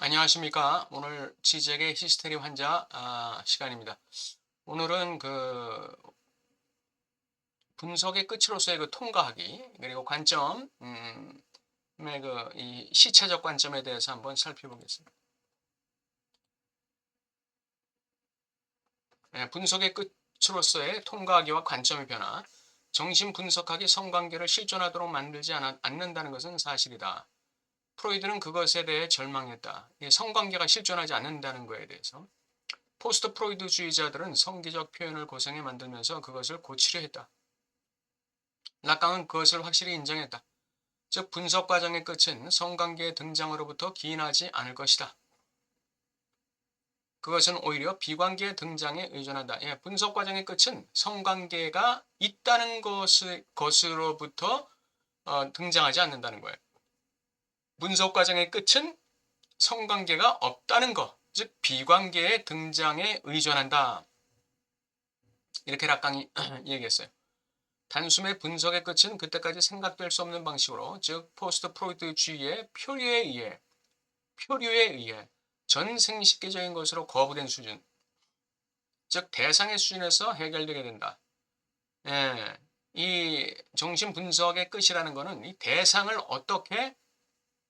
안녕하십니까. 오늘 지적의 히스테리 환자 아, 시간입니다. 오늘은 그 분석의 끝으로서의 그 통과하기 그리고 관점, 음, 그이 시차적 관점에 대해서 한번 살펴보겠습니다. 네, 분석의 끝으로서의 통과하기와 관점의 변화, 정신 분석하기 성관계를 실존하도록 만들지 않, 않는다는 것은 사실이다. 프로이드는 그것에 대해 절망했다. 성관계가 실존하지 않는다는 것에 대해서. 포스트 프로이드주의자들은 성기적 표현을 고상해 만들면서 그것을 고치려 했다. 락강은 그것을 확실히 인정했다. 즉 분석 과정의 끝은 성관계의 등장으로부터 기인하지 않을 것이다. 그것은 오히려 비관계의 등장에 의존한다. 예, 분석 과정의 끝은 성관계가 있다는 것을, 것으로부터 어, 등장하지 않는다는 거예요. 분석 과정의 끝은 성관계가 없다는 것, 즉 비관계의 등장에 의존한다. 이렇게 락강이 얘기했어요. 단숨의 분석의 끝은 그때까지 생각될 수 없는 방식으로, 즉 포스트 프로이드주의의 표류에 의해, 표류에 의해 전 생식계적인 것으로 거부된 수준, 즉 대상의 수준에서 해결되게 된다. 예, 이 정신 분석의 끝이라는 것은 이 대상을 어떻게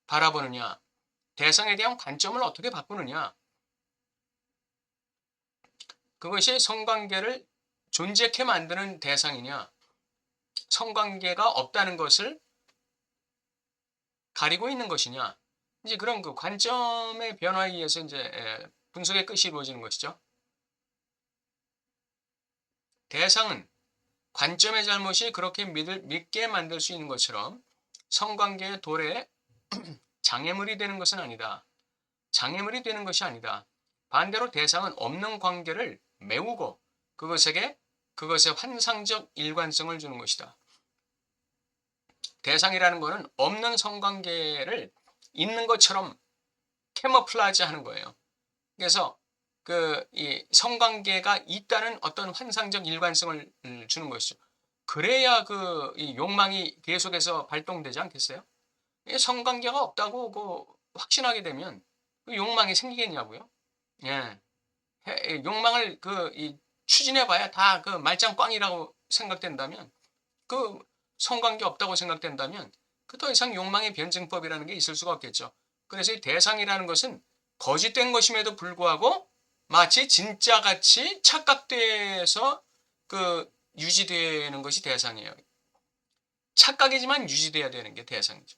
바라보느냐, 대상에 대한 관점을 어떻게 바꾸느냐, 그것이 성관계를 존재케 만드는 대상이냐, 성관계가 없다는 것을 가리고 있는 것이냐, 이제 그런 그 관점의 변화에 의해서 이제 분석의 끝이 이루어지는 것이죠. 대상은 관점의 잘못이 그렇게 믿을, 믿게 만들 수 있는 것처럼 성관계의 도래에 장애물이 되는 것은 아니다. 장애물이 되는 것이 아니다. 반대로 대상은 없는 관계를 메우고 그것에게 그것의 환상적 일관성을 주는 것이다. 대상이라는 것은 없는 성관계를 있는 것처럼 캐머플라지 하는 거예요. 그래서 그 이 성관계가 있다는 어떤 환상적 일관성을 주는 것이죠. 그래야 그 욕망이 계속해서 발동되지 않겠어요? 성관계가 없다고 그 확신하게 되면 그 욕망이 생기겠냐고요? 예. 욕망을 그 추진해 봐야 다 그 말짱 꽝이라고 생각된다면 그 성관계 없다고 생각된다면 그 더 이상 욕망의 변증법이라는 게 있을 수가 없겠죠. 그래서 이 대상이라는 것은 거짓된 것임에도 불구하고 마치 진짜같이 착각돼서 그 유지되는 것이 대상이에요. 착각이지만 유지돼야 되는 게 대상이죠.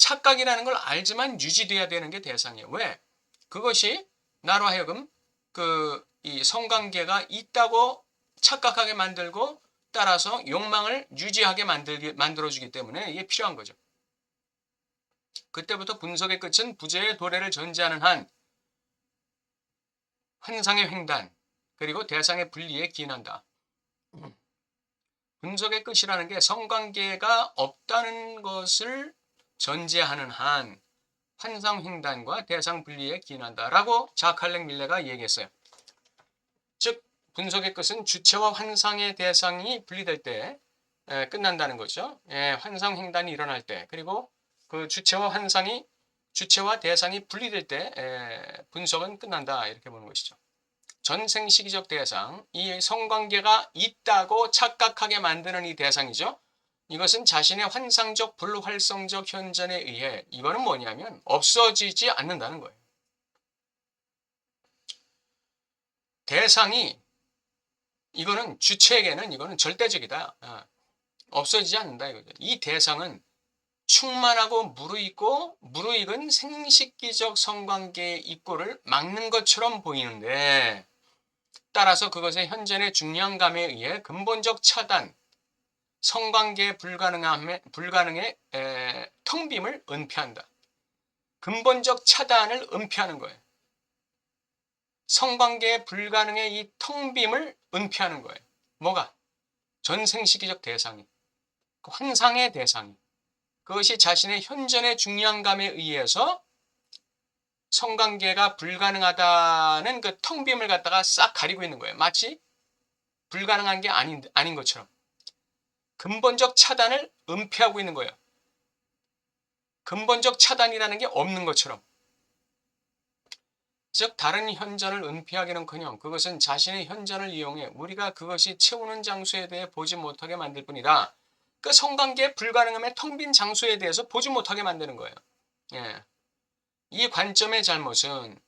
착각이라는 걸 알지만 유지돼야 되는 게 대상이에요. 왜? 그것이 나로 하여금 그 이 성관계가 있다고 착각하게 만들고 따라서 욕망을 유지하게 만들게 만들어주기 때문에 이게 필요한 거죠. 그때부터 분석의 끝은 부재의 도래를 전제하는 한 환상의 횡단 그리고 대상의 분리에 기인한다. 분석의 끝이라는 게 성관계가 없다는 것을 전제하는 한 환상 횡단과 대상 분리에 기인한다라고 자칼렉 밀레가 얘기했어요. 즉 분석의 끝은 주체와 환상의 대상이 분리될 때 에, 끝난다는 거죠. 예, 환상 횡단이 일어날 때 그리고 그 주체와 환상이 주체와 대상이 분리될 때 에, 분석은 끝난다 이렇게 보는 것이죠. 전생시기적 대상, 이 성관계가 있다고 착각하게 만드는 이 대상이죠. 이것은 자신의 환상적 불활성적 현전에 의해 이거는 뭐냐면 없어지지 않는다는 거예요. 대상이 이거는 주체에게는 이거는 절대적이다. 아, 없어지지 않는다 이거죠. 이 대상은 충만하고 무르익고 무르익은 생식기적 성관계의 입고를 막는 것처럼 보이는데 따라서 그것의 현존의 중량감에 의해 근본적 차단, 성관계 불가능함에 불가능의 에, 텅빔을 은폐한다. 근본적 차단을 은폐하는 거예요. 성관계 불가능의 이 텅빔을 은폐하는 거예요. 뭐가? 전생시기적 대상이, 그 환상의 대상이, 그것이 자신의 현존의 중량감에 의해서 성관계가 불가능하다는 그 텅빔을 갖다가 싹 가리고 있는 거예요. 마치 불가능한 게 아닌, 아닌 것처럼. 근본적 차단을 은폐하고 있는 거예요. 근본적 차단이라는 게 없는 것처럼. 즉 다른 현전을 은폐하기는커녕 그것은 자신의 현전을 이용해 우리가 그것이 채우는 장소에 대해 보지 못하게 만들 뿐이다. 그 성관계 불가능함의 텅 빈 장소에 대해서 보지 못하게 만드는 거예요. 예. 이 관점의 잘못은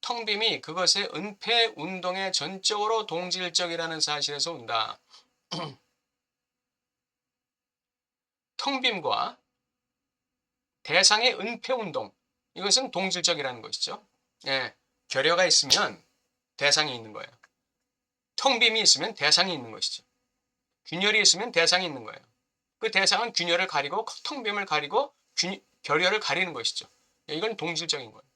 텅빔이 그것의 은폐 운동에 전적으로 동질적이라는 사실에서 온다. 텅빔과 대상의 은폐 운동 이것은 동질적이라는 것이죠. 예. 결여가 있으면 대상이 있는 거예요. 텅빔이 있으면 대상이 있는 것이죠. 균열이 있으면 대상이 있는 거예요. 그 대상은 균열을 가리고 텅빔을 가리고 균, 결여를 가리는 것이죠. 예, 이건 동질적인 거예요.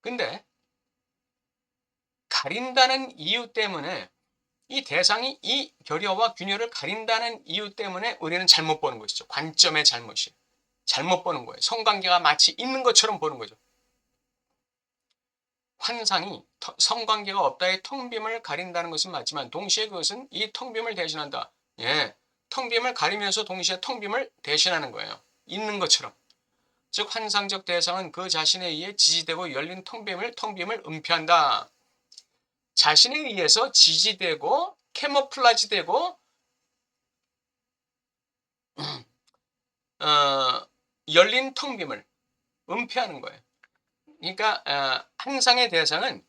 근데 가린다는 이유 때문에 이 대상이 이 결여와 균열을 가린다는 이유 때문에 우리는 잘못 보는 것이죠. 관점의 잘못이. 잘못 보는 거예요. 성관계가 마치 있는 것처럼 보는 거죠. 환상이 성관계가 없다의 텅빔을 가린다는 것은 맞지만 동시에 그것은 이 텅빔을 대신한다. 예, 텅빔을 가리면서 동시에 텅빔을 대신하는 거예요. 있는 것처럼. 즉 환상적 대상은 그 자신에 의해 지지되고 열린 텅빔을 텅빔을 은폐한다. 자신에 의해서 지지되고 캐모플라지되고 어, 열린 텅빔을 은폐하는 거예요. 그러니까 어, 항상의 대상은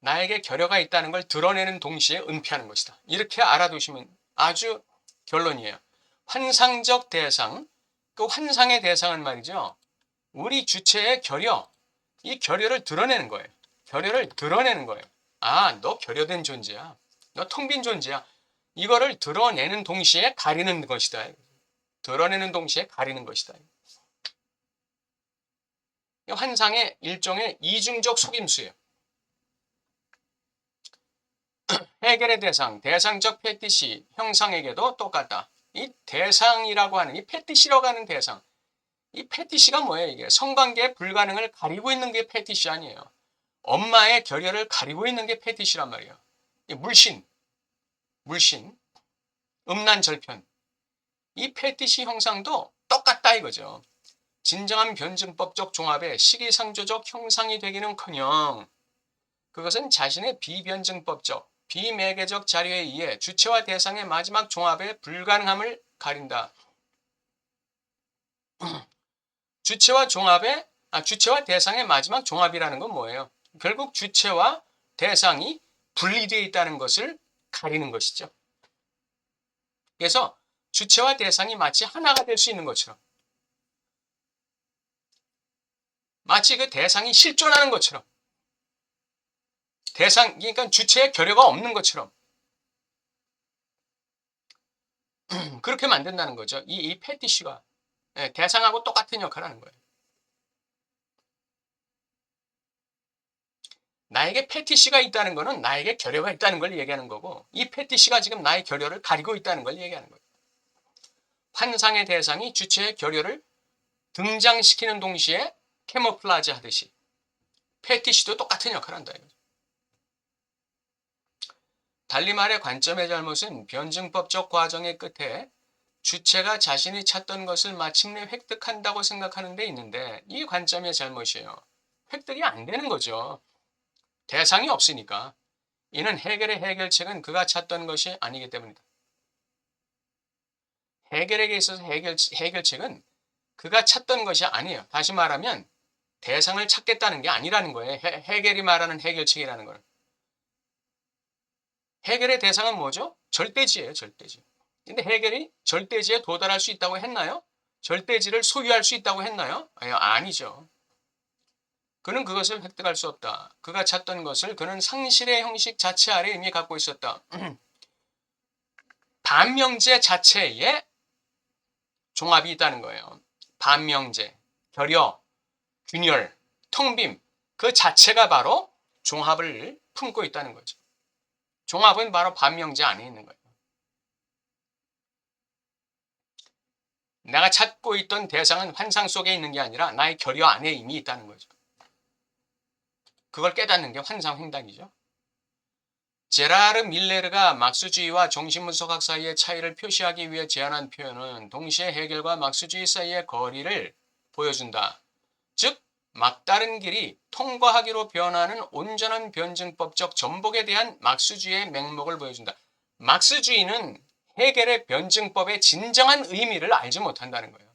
나에게 결여가 있다는 걸 드러내는 동시에 은폐하는 것이다. 이렇게 알아두시면 아주 결론이에요. 환상적 대상, 그 환상의 대상은 말이죠. 우리 주체의 결여, 이 결여를 드러내는 거예요. 결여를 드러내는 거예요. 아, 너 결여된 존재야. 너 텅 빈 존재야. 이거를 드러내는 동시에 가리는 것이다. 드러내는 동시에 가리는 것이다. 환상의 일종의 이중적 속임수예요. 해결의 대상, 대상적 패티시 형상에게도 똑같다. 이 대상이라고 하는 이 패티시라고 하는 대상. 이 패티시가 뭐예요, 이게? 성관계 불가능을 가리고 있는 게 패티시 아니에요. 엄마의 결여를 가리고 있는 게 패티시란 말이에요. 물신, 물신, 음란절편. 이 패티시 형상도 똑같다 이거죠. 진정한 변증법적 종합의 시기상조적 형상이 되기는커녕 그것은 자신의 비변증법적, 비매개적 자료에 의해 주체와 대상의 마지막 종합의 불가능함을 가린다. 주체와 종합의 아, 주체와 대상의 마지막 종합이라는 건 뭐예요? 결국 주체와 대상이 분리되어 있다는 것을 가리는 것이죠. 그래서 주체와 대상이 마치 하나가 될 수 있는 것처럼 마치 그 대상이 실존하는 것처럼 대상 그러니까 주체의 결여가 없는 것처럼 그렇게 만든다는 거죠. 이, 이 패티시가 예, 대상하고 똑같은 역할을 하는 거예요. 나에게 패티시가 있다는 것은 나에게 결여가 있다는 걸 얘기하는 거고 이 패티시가 지금 나의 결여를 가리고 있다는 걸 얘기하는 거예요. 환상의 대상이 주체의 결여를 등장시키는 동시에 캐모플라즈 하듯이 패티시도 똑같은 역할을 한다. 이거죠. 달리 말해 관점의 잘못은 변증법적 과정의 끝에 주체가 자신이 찾던 것을 마침내 획득한다고 생각하는 데 있는데 이 관점의 잘못이에요. 획득이 안 되는 거죠. 대상이 없으니까. 이는 해결의 해결책은 그가 찾던 것이 아니기 때문이다. 해결에게 있어서 해결, 해결책은 그가 찾던 것이 아니에요. 다시 말하면 대상을 찾겠다는 게 아니라는 거예요. 해, 해결이 말하는 해결책이라는 거는. 해결의 대상은 뭐죠? 절대지예요, 절대지. 근데 해결이 절대지에 도달할 수 있다고 했나요? 절대지를 소유할 수 있다고 했나요? 아니죠. 그는 그것을 획득할 수 없다. 그가 찾던 것을 그는 상실의 형식 자체 아래 이미 갖고 있었다. 반명제 자체에 종합이 있다는 거예요. 반명제, 결여, 균열, 텅빔 그 자체가 바로 종합을 품고 있다는 거죠. 종합은 바로 반명제 안에 있는 거예요. 내가 찾고 있던 대상은 환상 속에 있는 게 아니라 나의 결여 안에 이미 있다는 거죠. 그걸 깨닫는 게 환상 횡단이죠. 제라르 밀레르가 막스주의와 정신분석학 사이의 차이를 표시하기 위해 제안한 표현은 동시에 해결과 막스주의 사이의 거리를 보여준다. 즉, 막다른 길이 통과하기로 변하는 온전한 변증법적 전복에 대한 막스주의의 맹목을 보여준다. 막스주의는 해결의 변증법의 진정한 의미를 알지 못한다는 거예요.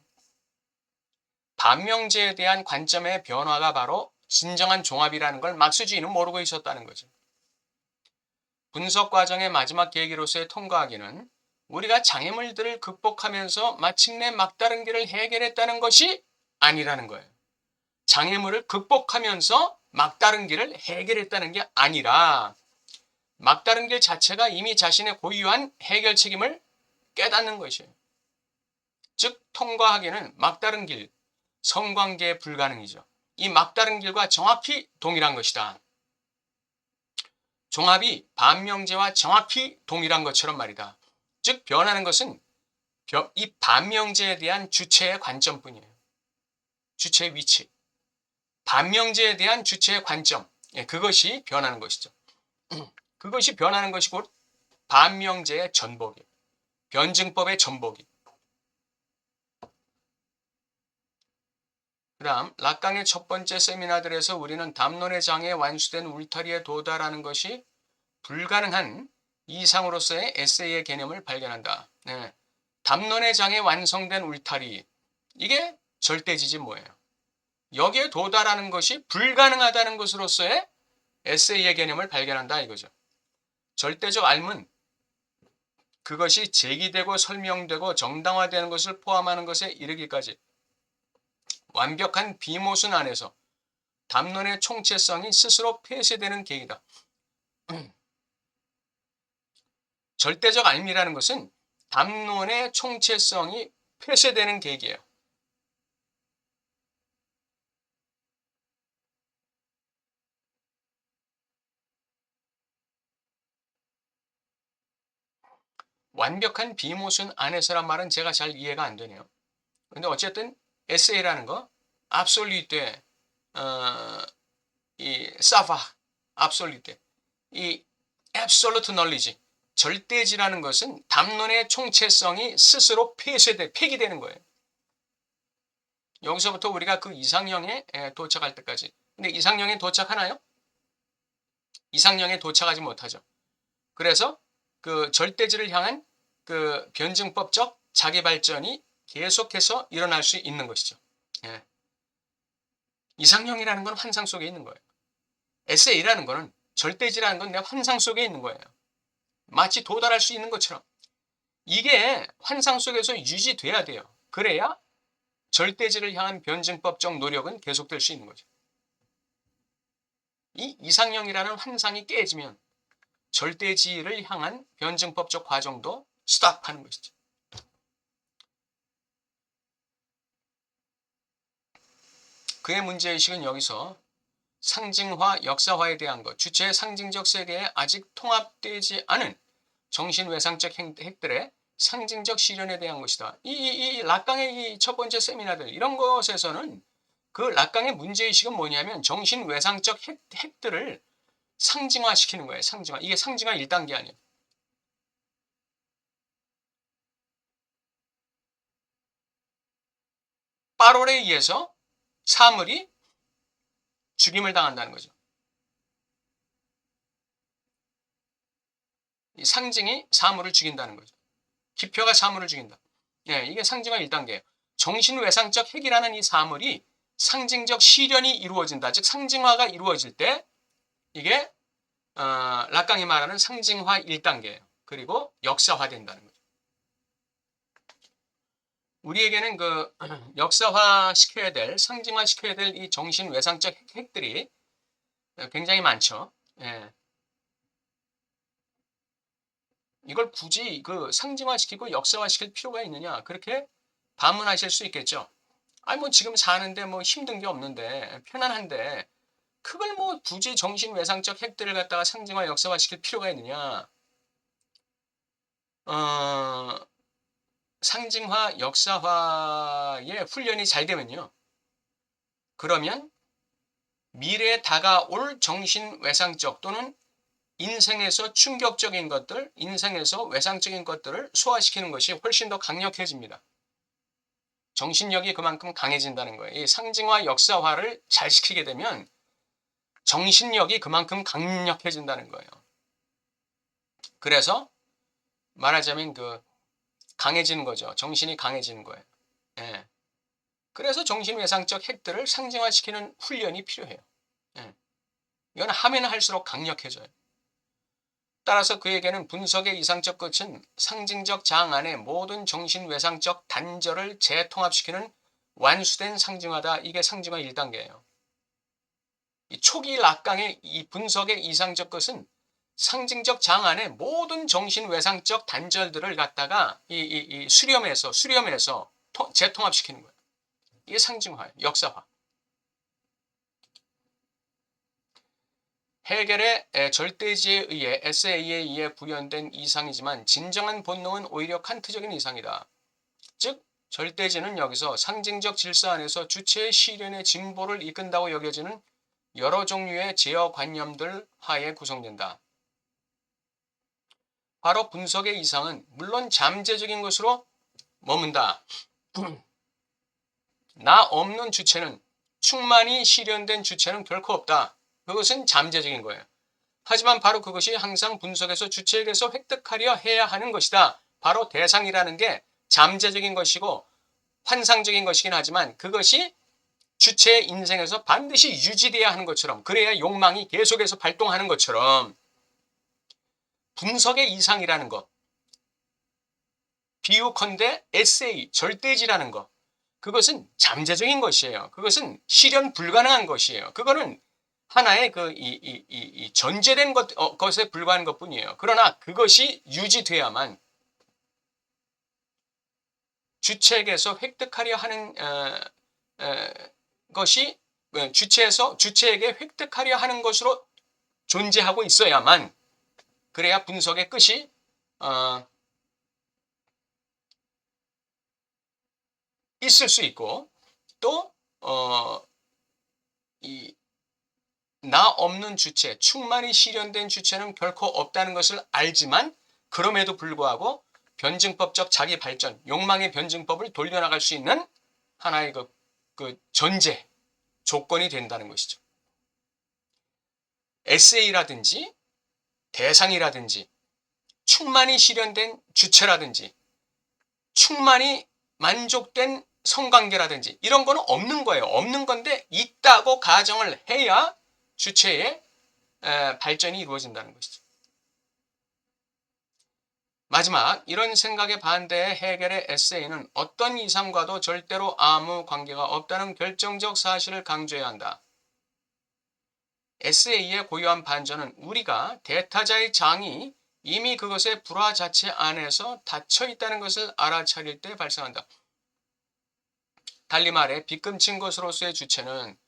반명제에 대한 관점의 변화가 바로 진정한 종합이라는 걸 막스주의는 모르고 있었다는 거죠. 분석 과정의 마지막 계기로서의 통과하기는 우리가 장애물들을 극복하면서 마침내 막다른 길을 해결했다는 것이 아니라는 거예요. 장애물을 극복하면서 막다른 길을 해결했다는 게 아니라 막다른 길 자체가 이미 자신의 고유한 해결 책임을 깨닫는 것이에요. 즉 통과하기는 막다른 길, 성관계 불가능이죠. 이 막다른 길과 정확히 동일한 것이다. 종합이 반명제와 정확히 동일한 것처럼 말이다. 즉 변하는 것은 이 반명제에 대한 주체의 관점뿐이에요. 주체의 위치. 반명제에 대한 주체의 관점. 예, 그것이 변하는 것이죠. 그것이 변하는 것이 곧 반명제의 전복이. 변증법의 전복이. 그 다음 락강의 첫 번째 세미나들에서 우리는 담론의 장에 완수된 울타리에 도달하는 것이 불가능한 이상으로서의 에세이의 개념을 발견한다. 네. 담론의 장에 완성된 울타리 이게 절대지지 뭐예요? 여기에 도달하는 것이 불가능하다는 것으로서의 에세이의 개념을 발견한다 이거죠. 절대적 알문 그것이 제기되고 설명되고 정당화되는 것을 포함하는 것에 이르기까지 완벽한 비모순 안에서 담론의 총체성이 스스로 폐쇄되는 계기다. 절대적 알미라는 것은 담론의 총체성이 폐쇄되는 계기예요. 완벽한 비모순 안에서란 말은 제가 잘 이해가 안 되네요. 근데 어쨌든 에세이라는 거, 압솔리테, 어, 이 사파, 압솔리테, 이 absolute knowledge, 절대지라는 것은 담론의 총체성이 스스로 폐쇄돼, 폐기되는 거예요. 여기서부터 우리가 그 이상형에 도착할 때까지. 근데 이상형에 도착하나요? 이상형에 도착하지 못하죠. 그래서 그 절대지를 향한 그 변증법적 자기 발전이 계속해서 일어날 수 있는 것이죠. 예. 이상형이라는 건 환상 속에 있는 거예요. 에세이라는 거는 절대지라는 건 내 환상 속에 있는 거예요. 마치 도달할 수 있는 것처럼. 이게 환상 속에서 유지돼야 돼요. 그래야 절대지를 향한 변증법적 노력은 계속될 수 있는 거죠. 이 이상형이라는 환상이 깨지면 절대지를 향한 변증법적 과정도 스탑하는 것이죠. 그의 문제의식은 여기서 상징화, 역사화에 대한 것, 주체의 상징적 세계에 아직 통합되지 않은 정신외상적 핵들의 상징적 실현에 대한 것이다. 이, 이, 이 락강의 이 첫 번째 세미나들 이런 것에서는 그 락강의 문제의식은 뭐냐면 정신외상적 핵, 핵들을 상징화시키는 거예요. 상징화. 이게 상징화 1단계 아니에요. 파롤에 의해서 사물이 죽임을 당한다는 거죠. 이 상징이 사물을 죽인다는 거죠. 기표가 사물을 죽인다. 예, 이게 상징화 1단계예요. 정신외상적 핵이라는 이 사물이 상징적 실현이 이루어진다. 즉 상징화가 이루어질 때 이게 어, 락강이 말하는 상징화 1단계예요. 그리고 역사화된다는 거죠. 우리에게는 그 역사화 시켜야 될, 상징화 시켜야 될 이 정신 외상적 핵들이 굉장히 많죠. 예. 이걸 굳이 그 상징화 시키고 역사화 시킬 필요가 있느냐 그렇게 반문하실 수 있겠죠. 아니 뭐 지금 사는데 뭐 힘든 게 없는데 편안한데 그걸 뭐 굳이 정신 외상적 핵들을 갖다가 상징화 역사화 시킬 필요가 있느냐. 어, 상징화 역사화의 훈련이 잘 되면요. 그러면 미래에 다가올 정신 외상적 또는 인생에서 충격적인 것들, 인생에서 외상적인 것들을 소화시키는 것이 훨씬 더 강력해집니다. 정신력이 그만큼 강해진다는 거예요. 이 상징화 역사화를 잘 시키게 되면 정신력이 그만큼 강력해진다는 거예요. 그래서 말하자면 그 강해지는 거죠. 정신이 강해지는 거예요. 예. 그래서 정신 외상적 핵들을 상징화시키는 훈련이 필요해요. 예. 이건 하면 할수록 강력해져요. 따라서 그에게는 분석의 이상적 끝은 상징적 장 안의 모든 정신 외상적 단절을 재통합시키는 완수된 상징화다. 이게 상징화 1단계예요. 이 초기 락강의 이 분석의 이상적 것은 상징적 장 안의 모든 정신 외상적 단절들을 갖다가 이, 이, 이 수렴해서 수렴해서 토- 재통합시키는 거예요. 이게 상징화예요. 역사화. 해겔의 에, 절대지에 의해 SA에 의해 구현된 이상이지만 진정한 본능은 오히려 칸트적인 이상이다. 즉 절대지는 여기서 상징적 질서 안에서 주체의 실현의 진보를 이끈다고 여겨지는 여러 종류의 제어관념들 하에 구성된다. 바로 분석의 이상은 물론 잠재적인 것으로 머문다. 나 없는 주체는 충만히 실현된 주체는 결코 없다. 그것은 잠재적인 거예요. 하지만 바로 그것이 항상 분석에서 주체에게서 획득하려 해야 하는 것이다. 바로 대상이라는 게 잠재적인 것이고 환상적인 것이긴 하지만 그것이 주체의 인생에서 반드시 유지돼야 하는 것처럼 그래야 욕망이 계속해서 발동하는 것처럼 분석의 이상이라는 것 비유컨대 에세이 절대지라는 것 그것은 잠재적인 것이에요. 그것은 실현 불가능한 것이에요. 그거는 하나의 그 이 이 이 이 전제된 것 어, 것에 불과한 것 뿐이에요. 그러나 그것이 유지돼야만 주체에게서 획득하려 하는 어, 어, 것이 어, 주체에서 주체에게 획득하려 하는 것으로 존재하고 있어야만 그래야 분석의 끝이 어, 있을 수 있고 또 어, 이 나 없는 주체, 충만히 실현된 주체는 결코 없다는 것을 알지만 그럼에도 불구하고 변증법적 자기 발전, 욕망의 변증법을 돌려나갈 수 있는 하나의 그, 그 전제, 조건이 된다는 것이죠. 에세이라든지 대상이라든지 충만히 실현된 주체라든지 충만히 만족된 성관계라든지 이런 거는 없는 거예요. 없는 건데 있다고 가정을 해야 주체의 에, 발전이 이루어진다는 것이죠. 마지막 이런 생각에 반대해 해결의 에세이는 어떤 이상과도 절대로 아무 관계가 없다는 결정적 사실을 강조해야 한다. 에세이의 고유한 반전은 우리가 대타자의 장이 이미 그것의 불화 자체 안에서 닫혀 있다는 것을 알아차릴 때 발생한다. 달리 말해 빗금친 것으로서의 주체는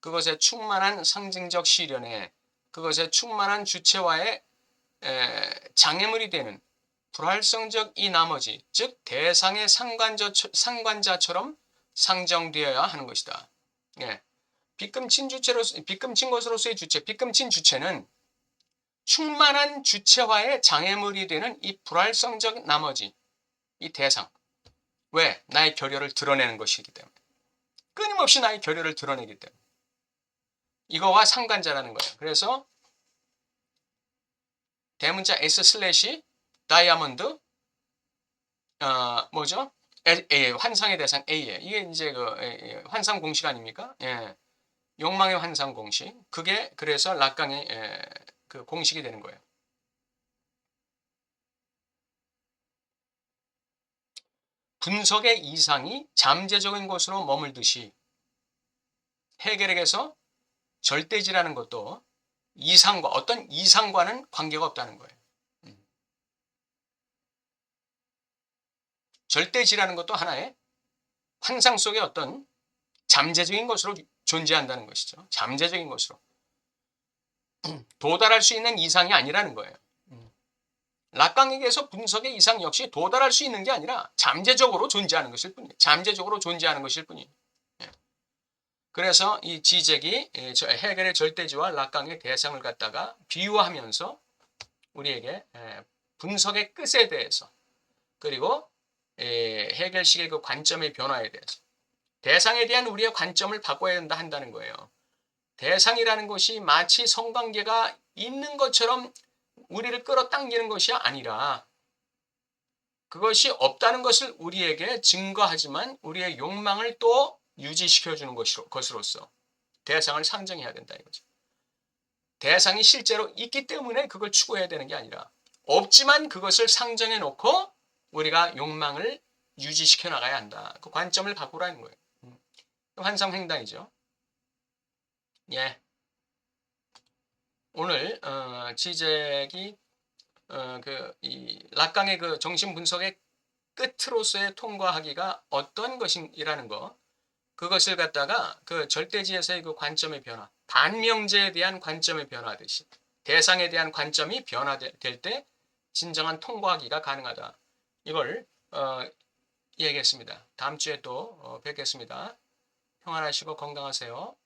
그것의 충만한 상징적 실현에 그것의 충만한 주체와의 에, 장애물이 되는 불활성적 이 나머지 즉 대상의 상관자, 상관자처럼 상정되어야 하는 것이다. 예. 빗금친 주체로 빗금친 것으로서의 주체, 빗금친 주체는 충만한 주체와의 장애물이 되는 이 불활성적 나머지 이 대상 왜 나의 결여를 드러내는 것이기 때문에 끊임없이 나의 결여를 드러내기 때문에 이거와 상관자라는 거예요. 그래서 대문자 S 슬래시 다이아몬드 어 뭐죠? A, A, 환상의 대상 A에 이게 이제 그 에, 환상 공식 아닙니까? 예. 욕망의 환상 공식. 그게 그래서 락강의 에, 그 공식이 되는 거예요. 분석의 이상이 잠재적인 것으로 머물듯이 해결에게서 절대지라는 것도 이상과 어떤 이상과는 관계가 없다는 거예요. 음. 절대지라는 것도 하나의 환상 속의 어떤 잠재적인 것으로 존재한다는 것이죠. 잠재적인 것으로. 도달할 수 있는 이상이 아니라는 거예요. 음. 락강에게서 분석의 이상 역시 도달할 수 있는 게 아니라 잠재적으로 존재하는 것일 뿐이에요. 잠재적으로 존재하는 것일 뿐이에요. 예. 그래서 이 지적이 해결의 절대지와 락강의 대상을 갖다가 비유하면서 우리에게 에, 분석의 끝에 대해서 그리고 에, 해결식의 그 관점의 변화에 대해서 대상에 대한 우리의 관점을 바꿔야 된다 한다는 거예요. 대상이라는 것이 마치 성관계가 있는 것처럼 우리를 끌어당기는 것이 아니라 그것이 없다는 것을 우리에게 증거하지만 우리의 욕망을 또 유지시켜 주는 것으로서 대상을 상정해야 된다 이거죠. 대상이 실제로 있기 때문에 그걸 추구해야 되는 게 아니라 없지만 그것을 상정해 놓고 우리가 욕망을 유지시켜 나가야 한다. 그 관점을 바꾸라는 거예요. 음. 환상 횡단이죠. 예. 오늘 어, 지적이 어, 그이 락강의 그 정신 분석의 끝으로서의 통과하기가 어떤 것이라는 거 그것을 갖다가 그 절대지에서의 그 관점의 변화 반명제에 대한 관점의 변화듯이 대상에 대한 관점이 변화될 때 진정한 통과하기가 가능하다. 이걸 어, 얘기했습니다. 다음 주에 또 어, 뵙겠습니다. 평안하시고 건강하세요.